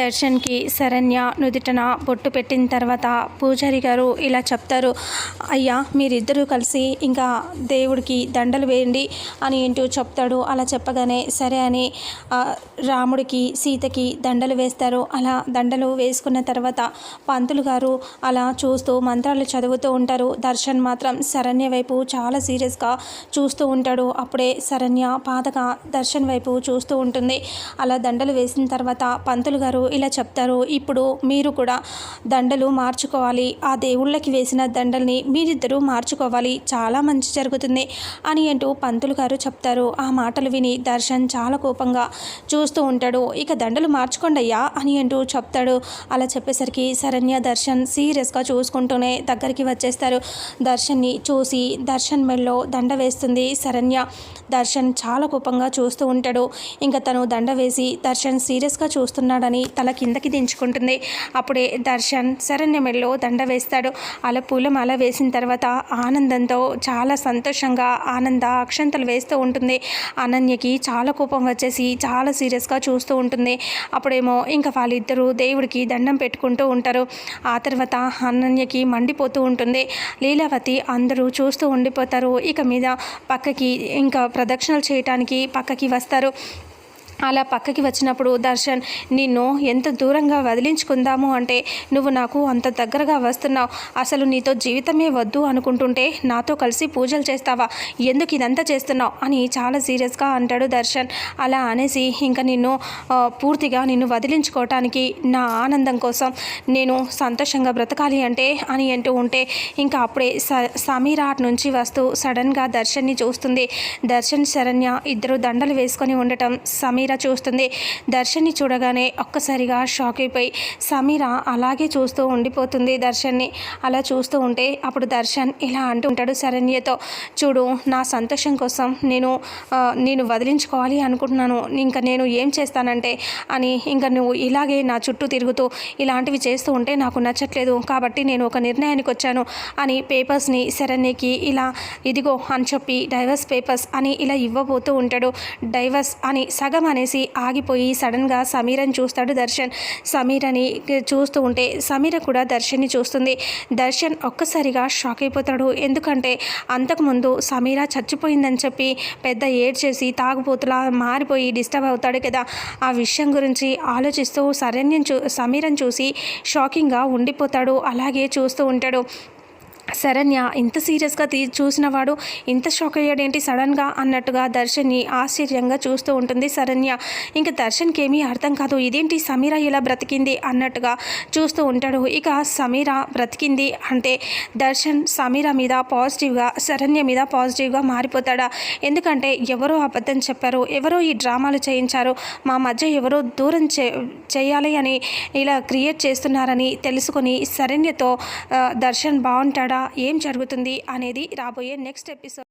దర్శన్కి శరణ్య నుదుటన బొట్టు పెట్టిన తర్వాత పూజారి గారు ఇలా చెప్తారు అయ్యా మీరిద్దరూ కలిసి ఇంకా దేవుడికి దండలు వేయండి అని ఏంటో చెప్తాడు. అలా చెప్పగానే సరే అని రాముడికి సీతకి దండలు వేస్తారు. అలా దండలు వేసుకున్న తర్వాత పంతులు గారు అలా చూస్తూ మంత్రాలు చదువుతూ ఉంటారు. దర్శన్ మాత్రం శరణ్య వైపు చాలా సీరియస్గా చూస్తూ ఉంటాడు. అప్పుడే శరణ్య పాతగా దర్శన్ వైపు చూస్తూ ఉంటుంది. అలా దండలు వేసిన తర్వాత పంతులు గారు ఇలా చెప్తారు ఇప్పుడు మీరు కూడా దండలు మార్చుకోవాలి. ఆ దేవుళ్ళకి వేసిన దండల్ని మీరిద్దరూ మార్చుకోవాలి. చాలా మంచి జరుగుతుంది అని అంటూ పంతులు గారు చెప్తారు. ఆ మాటలు విని దర్శన్ చాలా కోపంగా చూస్తూ ఉంటాడు. ఇక దండలు మార్చుకోండి అయ్యా అని అంటూ చెప్తాడు. అలా చెప్పేసరికి శరణ్య దర్శన్ సీరియస్గా చూసుకుంటూనే దగ్గరికి వచ్చేస్తారు. దర్శన్ని చూసి దర్శన్ మెళ్ళలో దండ వేస్తుంది శరణ్య. దర్శన్ చాలా కోపంగా చూస్తూ ఉంటాడు. ఇంకా తను దండ వేసి దర్శన్ సీరియస్గా చూస్తున్నాడని తల కిందకి దించుకుంటుంది. అప్పుడే దర్శన్ శరణ్యమెల్లో దండ వేస్తాడు. అలా పూలమాల వేసిన తర్వాత ఆనందంతో చాలా సంతోషంగా ఆనంద అక్షంతలు వేస్తూ ఉంటుంది. అనన్యకి చాలా కోపం వచ్చేసి చాలా సీరియస్గా చూస్తూ ఉంటుంది. అప్పుడేమో ఇంకా వాళ్ళిద్దరూ దేవుడికి దండం పెట్టుకుంటూ ఉంటారు. ఆ తర్వాత అనన్యకి మండిపోతూ ఉంటుంది. లీలావతి అందరూ చూస్తూ ఉండిపోతారు. ఇక మీద పక్కకి ఇంకా ప్రదక్షిణలు చేయటానికి పక్కకి వస్తారు. అలా పక్కకి వచ్చినప్పుడు దర్శన్ నిన్ను ఎంత దూరంగా వదిలించుకుందాము అంటే నువ్వు నాకు అంత దగ్గరగా వస్తున్నావు. అసలు నీతో జీవితమే వద్దు అనుకుంటుంటే నాతో కలిసి పూజలు చేస్తావా? ఎందుకు ఇదంతా చేస్తున్నావు? అని చాలా సీరియస్గా అంటాడు దర్శన్. అలా అనేసి ఇంకా నిన్ను పూర్తిగా నిన్ను వదిలించుకోవటానికి నా ఆనందం కోసం నేను సంతోషంగా బ్రతకాలి అంటే అని అంటూ ఉంటే ఇంకా అప్పుడే స సమీరాట్ నుంచి వస్తూ సడన్గా దర్శన్ని చూస్తుంది. దర్శన్ శరణ్య ఇద్దరు దండలు వేసుకొని ఉండటం సమీర చూస్తుంది. దర్శన్ని చూడగానే ఒక్కసారిగా షాక్ అయిపోయి సమీర అలాగే చూస్తూ ఉండిపోతుంది దర్శన్ని. అలా చూస్తూ ఉంటే అప్పుడు దర్శన్ ఇలా అంటుంటాడు శరణ్యతో. చూడు నా సంతోషం కోసం నేను నేను వదిలించుకోవాలి అనుకుంటున్నాను. ఇంకా నేను ఏం చేస్తానంటే అని ఇంకా నువ్వు ఇలాగే నా చుట్టూ తిరుగుతూ ఇలాంటివి చేస్తూ ఉంటే నాకు నచ్చట్లేదు. కాబట్టి నేను ఒక నిర్ణయానికి వచ్చాను అని పేపర్స్ని శరణ్యకి ఇలా ఇదిగో అని చెప్పి డైవర్స్ పేపర్స్ అని ఇలా ఇవ్వబోతూ ఉంటాడు. డైవర్స్ అని సగం అనేసి ఆగిపోయి సడన్గా సమీరని చూస్తాడు దర్శన్. సమీరని చూస్తూ ఉంటే సమీర కూడా దర్శన్ని చూస్తుంది. దర్శన్ ఒక్కసారిగా షాక్ అయిపోతాడు. ఎందుకంటే అంతకుముందు సమీర చచ్చిపోయిందని చెప్పి పెద్ద ఏడ్ చేసి తాగుబోతులా మారిపోయి డిస్టర్బ్ అవుతాడు కదా. ఆ విషయం గురించి ఆలోచిస్తూ శరణ్యం చూ సమీరని చూసి షాకింగ్గా ఉండిపోతాడు. అలాగే చూస్తూ ఉంటాడు. శరణ్య ఇంత సీరియస్గా తీ చూసినవాడు ఇంత షాక్ అయ్యాడేంటి? సడన్గా అన్నట్టుగా దర్శన్ని ఆశ్చర్యంగా చూస్తూ ఉంటుంది శరణ్య. ఇంకా దర్శన్కి ఏమీ అర్థం కాదు. ఇదేంటి సమీర ఇలా బ్రతికింది? అన్నట్టుగా చూస్తూ ఉంటాడు. ఇక సమీర బ్రతికింది అంటే దర్శన్ సమీర మీద పాజిటివ్గా శరణ్య మీద పాజిటివ్గా మారిపోతాడా? ఎందుకంటే ఎవరో అబద్ధం చెప్పారు. ఎవరో ఈ డ్రామాలు చేయించారు. మా మధ్య ఎవరో దూరం చే చేయాలి అని ఇలా క్రియేట్ చేస్తున్నారని తెలుసుకొని శరణ్యతో దర్శన్ బాగుంటాడా ఏం జరుగుతుంది అనేది రాబోయే నెక్స్ట్ ఎపిసోడ్